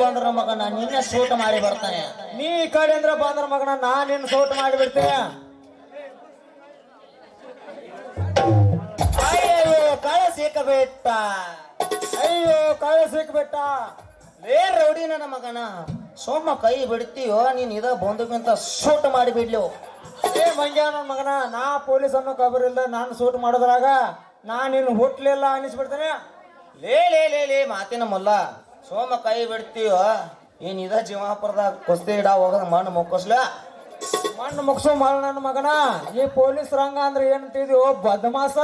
ಬಂದ್ರ ಮಗನ ನಿನ್ನ ಸೂಟ್ ಮಾಡಿ ಬರ್ತಾನೆ. ನೀ ಈ ಕಡೆಯಿಂದ ಬಂದ್ರ ಮಗನ ನಾನ್ ನಿನ್ ಸೂಟ್ ಮಾಡಿಬಿಡ್ತೀನಿ ಅಯ್ಯೋ ಕಳ ಸಿಕ್ಕಬೇಟ ಅಯ್ಯೋ ಕಳೆ ಸಿಕ್ಬಿಟ್ಟ. ಲೇ ರೌಡಿ ನನ್ನ ಮಗನ ಸೋಮ ಕೈ ಬಿಡ್ತೀಯೋ, ನೀನ್ ಇದ ಬಂದಕ್ಕಿಂತ ಸೂಟ್ ಮಾಡಿ ಬಿಡ್ಲು. ಏ ಮಂಗ್ಯ ಮಗನ, ನಾ ಪೊಲೀಸ್ ಅನ್ನೋ ಕಬರಿಲ್ಲ ನಾನು ಸೂಟ್ ಮಾಡೋದ್ರಾಗ ನಾ ನಿನ್ ಹುಟ್ಲಿಲ್ಲ ಅನಿಸ್ಬಿಡ್ತೇನೆ ಲೇ ಲೇ ಲೇ ಲೇ, ಮಾತಿನ ಮಲ್ಲ. ಸೋಮ ಕೈ ಬಿಡ್ತೀವ ಏನ್ ಇದ ಜೀವಾಪುರದಾಗ? ಕುಸ್ತಿ ಇಡ ಹೋಗದ ಮಣ್ಣು ಮುಕ್ಕಸ್ಲ? ಮಣ್ಣು ಮುಗಿಸೋ ಮಾಡ ನನ್ನ ಮಗನ. ಈ ಪೊಲೀಸ್ ರಂಗ ಅಂದ್ರೆ ಏನ್ ಓ ಬದಮಾಸ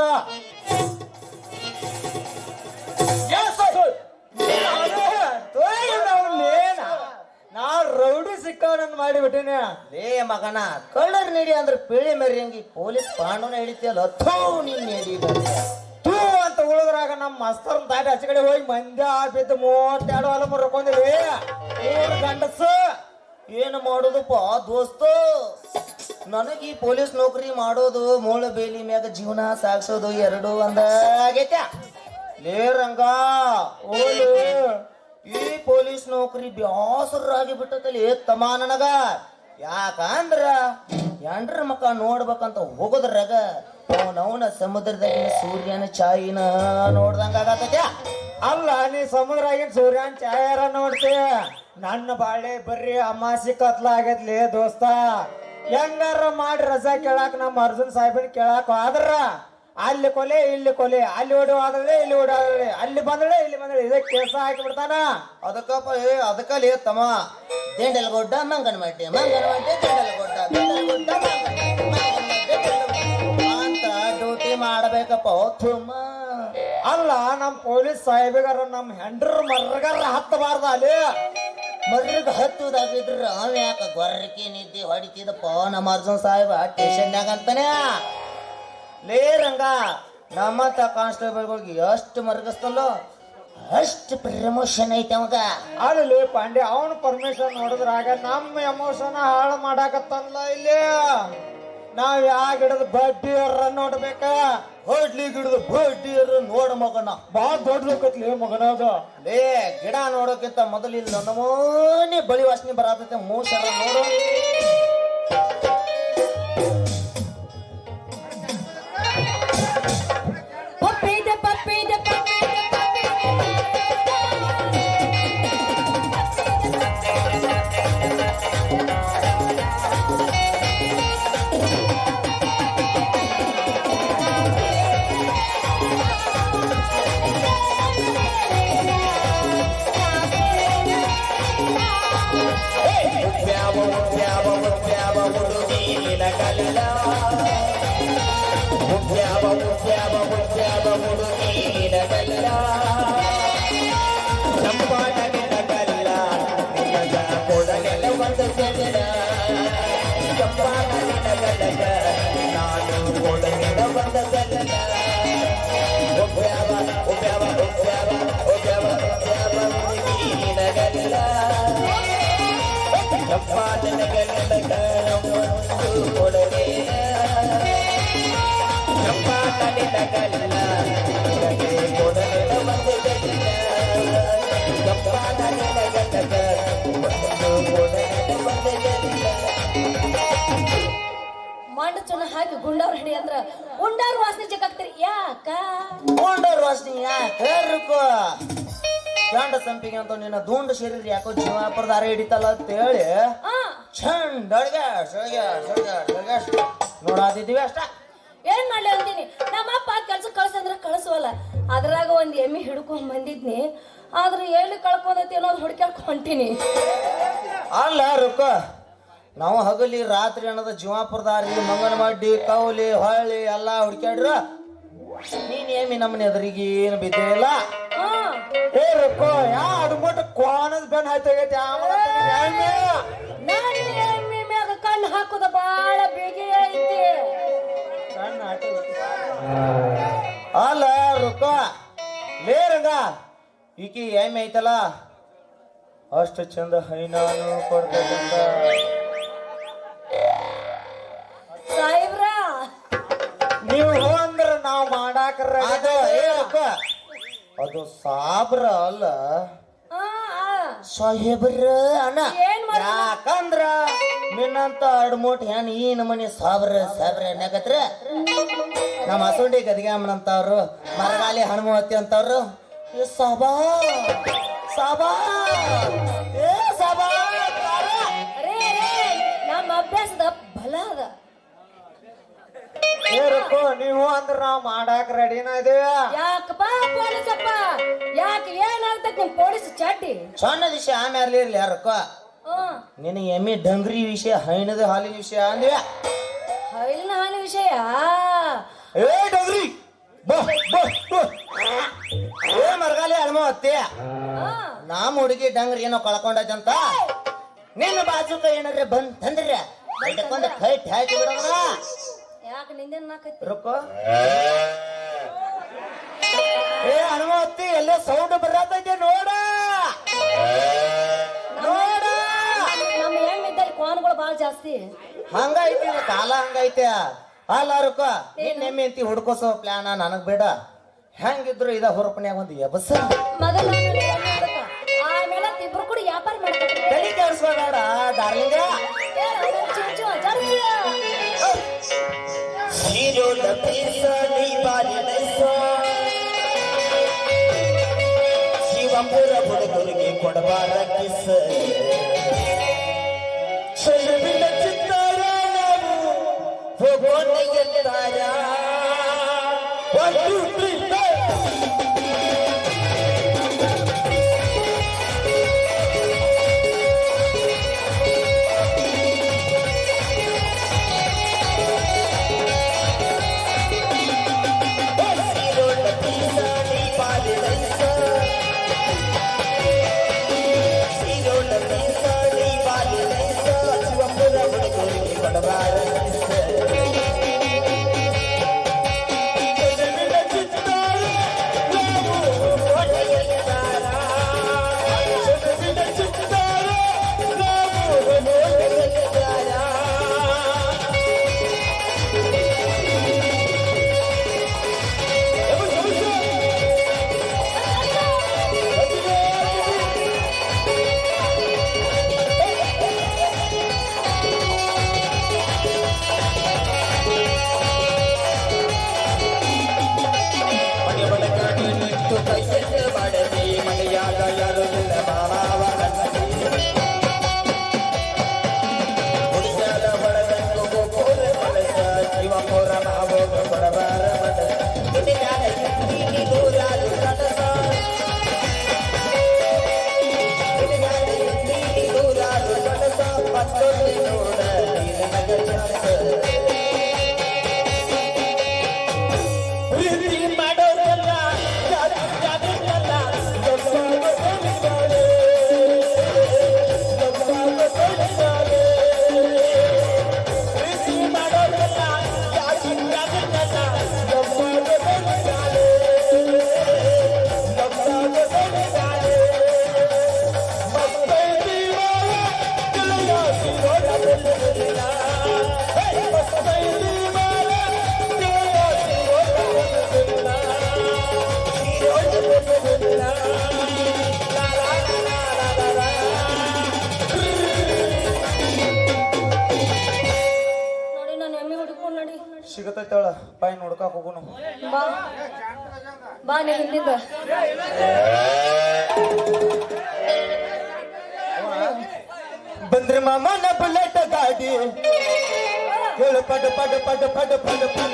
ನಾ ರೌಡಿ ಮಾಡಿಬಿಟ್ಟಿನಿ. ಲೇ ಮಗನ, ಕಳ್ಳರ್ ನೀಡಿ ಅಂದ್ರೆ ಪೀಳಿ ಮೆರಿಯಂಗಿ ಪೊಲೀಸ್ ಪಾಂಡವನ ಹಿಡಿತಿಯಲ್ಲ? ಥೂ ನೀನ್ ನೀಡಿ ಉಳಿದ್ರಾಗ ನಮ್ಮ ಮಸ್ತರ್ ದಾಟಿ ಆಚೆ ಕಡೆ ಹೋಗಿ ಮಂದ್ಯ ಬಿದ್ದು ಮೂವತ್ತೆರಡು ಅಲ ಮುರ್ಕೊಂಡಿವಿ ಮೂರು ಗಂಡಸ? ಏನು ಮಾಡೋದಪ್ಪ ದೋಸ್ತು? ನನಗೆ ಈ ಪೊಲೀಸ್ ನೌಕರಿ ಮಾಡೋದು ಮೂಳ ಬೇಲಿ ಮ್ಯಾಗ ಜೀವನ ಸಾಗಿಸೋದು ಎರಡು ಒಂದಾಗೈತೆ ಲೇ ರಂಗ ಓಲು ಈ ಪೊಲೀಸ್ ನೌಕರಿ ಬ್ಯಾಸರಾಗಿ ಬಿಟ್ಟತಲ್ಲಿ ತಮ್ಮ ನನಗ. ಯಾಕಂದ್ರ ಎಂಡ್ರ ಮಕ್ಕ ನೋಡ್ಬೇಕಂತ ಹೋಗೋದ್ರಾಗ ಅವನವನ ಸಮುದ್ರದಾಗಿನ ಸೂರ್ಯನ ಛಾಯಿನ ನೋಡ್ದಂಗ ಆಗತೈತೆ ಅಲ್ಲ ನೀ ಸಮುದ್ರ ಆಗಿನ ಸೂರ್ಯನ ಛಾಯಾರ ನೋಡ್ತಿ. ನನ್ನ ಬಾಳೆ ಬರ್ರಿ ಅಮಾಸಿ ಕತ್ಲ ಆಗತ್ಲೇ ದೋಸ್ತ. ಹೆಂಗಾರ ಮಾಡಿ ರಜಾ ಕೇಳಾಕ ನಮ್ಮ ಅರ್ಜುನ್ ಸಾಹೇಬನ್ ಕೇಳಾಕ ಆದ್ರ ಅಲ್ಲಿ ಕೊಲೆ ಇಲ್ಲಿ ಕೊಲೆ. ಅಲ್ಲಿ ಓಡೋ ಇಲ್ಲಿ ಓಡಿ ಹೋದಳೆ ಅಲ್ಲಿ ಬಂದಳೆ ಇಲ್ಲಿ ಬಂದಳೆ ಇದೇ ಕೇಸ ಹಾಕಿ ಬಿಡ್ತಾನ ಅದಕ್ಕಪ್ಪ ಏ ಅದಕ್ಕಲ್ಲಿ ತಮ್ಮ. ದೇಂಡಲಗೊಡ್ಡ ಮಂಗನಮಡ್ಡಿ ಮಂಗನಮಡ್ಡಿ ದೇಂಡಲಗೊಡ್ಡ ದೇಂಡಲಗೊಡ್ಡ ಮಂಗನಮಡ್ಡಿ, ಮಾಡಬೇಕಪ್ಪ ತುಮ್ಮ ಅಲ್ಲ ನಮ್ಮ ಪೊಲೀಸ್ ಸಾಹೇಬಿಗಾರ ನಮ್ಮ ಹೆಂಡ್ರ ಮರ್ಗಾರ ಹತ್ತಬಾರ್ದ ಅಲ್ಲಿ? ಮರ್ರಿಗೆ ಹತ್ತುದಾಗಿದ್ರ ಅವ ಯಾಕ ಗೊರ್ರಕಿ ನಿದ್ದೆ ಹೊಡಿತಿದಪ್ಪ? ನಮ್ಮ ಅರ್ಜುನ್ ಸಾಹೇಬ ಸ್ಟೇಷನ್ಯಾಗ ಅಂತಾನೆ. ಲೇ ರಂಗ ನಮ್ಮಂತ ಕಾನ್ಸ್ಟೇಬಲ್ಗಳಿಗೆ ಎಷ್ಟು ಮರ್ಗಸ್ತಲ್ಲೋ, ಅಷ್ಟು ಪ್ರಮೋಷನ್ ಐತೆ ಅವಾಗ. ಅಲ್ಲಿ ಪಾಂಡೆ ಅವನ ಪರ್ಮಿಷನ್ ನೋಡಿದ್ರಾಗ ನಮ್ಮ ಎಮೋಷನ್ ಹಾಳು ಮಾಡಾಕತ್ತಲ್ಲ ಇಲ್ಲಿ. ನಾವ್ ಯಾವ ಗಿಡದ ಬಡ್ಡಿ ನೋಡ್ಬೇಕ? ಹೊಡ್ಲಿ ಗಿಡದ ಬಡ್ಡಿಯರು ನೋಡ ಮಗನ. ಬಾಳ ಲೋಕತ್ಲಿ ಮಗನಾದ. ಲೇ ಗಿಡ ನೋಡೋಕ್ಕಿಂತ ಮೊದಲು ಇಲ್ಲಿ ನಮೂನಿ ಬಳಿ ವಾಸನೆ ಬರತೈತೆ ಮೂಸರ ನೋಡು. ಹಾಕಿ ಗುಂಡವ್ರ ಹಿಡಿ ಅಂದ್ರ ಉಂಡವ್ರ ವಾಸನೆ ಜಗಾಕ್ತಿರಿ ಯಾಕ? ಗುಂಡವ್ರ ವಾಸನೆ ಯಾಕೆ? ರುಕೋ ಗಂಡ ಸಂಪಿಗೆ ಅಂತ ನಿನ್ನ ದುಂಡು ಶರೀರ ಯಾಕೋ ಜೀವಾಪುರದ ಅರೆ ಹಿಡಿತಲ್ಲ ಅಂತ ಹೇಳಿ ಚಂಡ ನೋಡಾದಿದ್ದೀವಿ ಅಷ್ಟ. ಏನ್ ಮಾಡ್ಲಿ ಅಂತೀನಿ? ನಮ್ಮ ಅಪ್ಪ ಕೆಲ್ಸ ಕಳ್ಸಂದ್ರ ಕಳ್ಸುವಲ್ಲ. ಅದ್ರಾಗ ಒಂದ್ ಎಮ್ಮಿ ಹಿಡ್ಕೊಂಡ್ ಬಂದಿದ್ನಿ. ಆದ್ರೆ ಎಲ್ಲಿ ಕಳ್ಕೊಂಡೈತಿ ಅನ್ನೋದು ಹುಡ್ಕ್ಯಾಕ್ ಹೊಂಟಿನಿ. ಅಲ್ಲ ರುಕ್ಕ. ನಾವು ಹಗಲಿ ರಾತ್ರಿ ಅನ್ನೋದು ಜೀವಾಪುರದಾರಿ ಮಂಗನಮಡ್ಡಿ ಕೌಲಿ ಹೊಳ್ಳಿ ಎಲ್ಲ ಹುಡ್ಕ್ಯಾಡ್ರ ನೀನೇಮಿ ನಮ್ಮನೆ ಎದುರಿಗೆ ಏನು ಬಿದ್ದಿಲ್ಲ ಏ ರೊಕ್ಕೋ ಯಾ ಅಡ್ಬಿಟ್ಟು ಕ್ವಾನದ ಬೆನ್ ಹತ್ತಗೈತಿ ಆಮೇಲೆ ನಾನು ಎಮ್ಮಿ ಮ್ಯಾಗ ಕಣ್ಣು ಹಾಕೋದ ಬಾಳ ಬೇಗ ಐತಿ. ಅಲ್ಲ ರೊಕ್ಕ ಲೇ ರಂಗ ಈಕಿ ಏಮಿ ಐತಲ್ಲ? ಅಷ್ಟು ಚಂದ ಹೈನಾನು ಕೊಡ್ತಕ್ಕಂತ ಮಾಡಾಕರ ಅದು ಏ ರುಕ್ಕ ಅದು ಸಾಬ್ರ ಅಲ್ಲ. ಸಾಹೇಬ್ರ ಅಣ್ಣ? ಯಾಕಂದ್ರ ನಿನ್ನಂತ ಅಡ್ಮೋಟ್ ಹೆಣ್ ಈ ನಮನಿ ಸಾಬ್ರ ಸಾಬ್ರ ಅನ್ನಕತ್ರ ನಮ್ಮ ಹಸುಂಡಿ ಗದಿಗಾಮನಂತವ್ರು ಮರಗಾಲಿ ಹನುಮವತಿ ಅಂತವ್ರು ಏ ಸಾಬಾ ಸಾಬಾ ಸಾಬಾ. ನೀವು ಅಂದ್ರ ನಾವ್ ಮಾಡಾಕ ರೆಡಿನ ಇದೀವಿ? ಯಾಕಪ್ಪ ಪೊಲೀಸಪ್ಪ? ಯಾಕೆ ಏನಾಗ್ತೈತಿ ನಿಮ್ ಪೊಲೀಸ್ ಚಡ್ಡಿ? ಸಣ್ಣ ವಿಷಯ ಆಮೇಲೆ ಇರ್ಲಿ ಯಾರಕ್ಕ. ಹ್ಮ್ ನಿನ್ನ ಎಮ್ಮಿ ಡಂಗ್ರಿ ವಿಷಯ ಹೈನದ ಹಾಲಿನ ವಿಷಯ ಅಂದ್ಯ? ಹೈಲಿನ ಹಾನಿ ವಿಷಯ? ಏ ಡಂಗ್ರಿ! ಬಾ ಬಾ ಬಾ. ಏ ಮರಗಾಲಿ ಹನುಮವತಿ ನಾ ನಮ್ಮ ಹುಡುಗಿ ಡಂಗ್ರಿ ಏನೋ ಕಳ್ಕೊಂಡಂತ ನಿನ್ನ ಬಾಜುಕ ಏನಾದ್ರೆ ಬಂದ್ ತಂದ್ರೆ ಕೈ ಹಾಕಿ ಬಿಡೋದ್ರ ಯಾಕೆ ನಿಂದೇನ್ ನಾಕೈತಿ ರೊಕ್ಕ? ಏ ಎಲ್ಲ ಸೌಂಡ್ ಬರತೈತೆ? ನೋಡ! ನೋಡ! ನಮ್ಮ ಹೆಣ್ಣಿದ್ದಲ್ಲಿ ಕೋನ್ಗಳು ಬಾಳ ಜಾಸ್ತಿ. ಹಂಗೈತಿ ಇದು ಕಾಲ ಹಂಗೈತೆ. ಅಲ್ಲ ರೊಕ್ಕ? ನಿನ್ನ ಎಮ್ಮೆ ಅಂತಿ ಹುಡ್ಕೋಸೋ ಪ್ಲಾನ ನನಗ್ ಬೇಡ. ಹೆಂಗಿದ್ರು ಇದ ಹುರುಪನ್ಯಾಗ ಒಂದು ಎಬಸ. ನಾನು. ಆಮೇಲೆ ಇಬ್ರು ಕೂಡ ವ್ಯಾಪಾರ ಮಾಡ್ತಾರೆ. ತಲೆ ಕೆಡಿಸ್ಕೋಬೇಡ ಡಾರ್ಲಿಂಗ Shiro na pesa ni bari nesa Shiva pura pura gurugi kodvara kisa Shalvin chittara namu Bhagwan yantara One, two, three ಸಿಗತೈತಳ ಬಾಯಿ ನೋಡ್ಕಾಕ ಹೋಗುನು. ಬಾ. ಬಾ ನಿ ಹಿಂದಿಂದ. ಬಂದ್ರಿ ಮಾಮನ ಬುಲೆಟ್ ಗಾಡಿ. ಹೇಳು ಪಡ ಪಡ ಪಡ ಪಡ ಪಡ ಪಡ.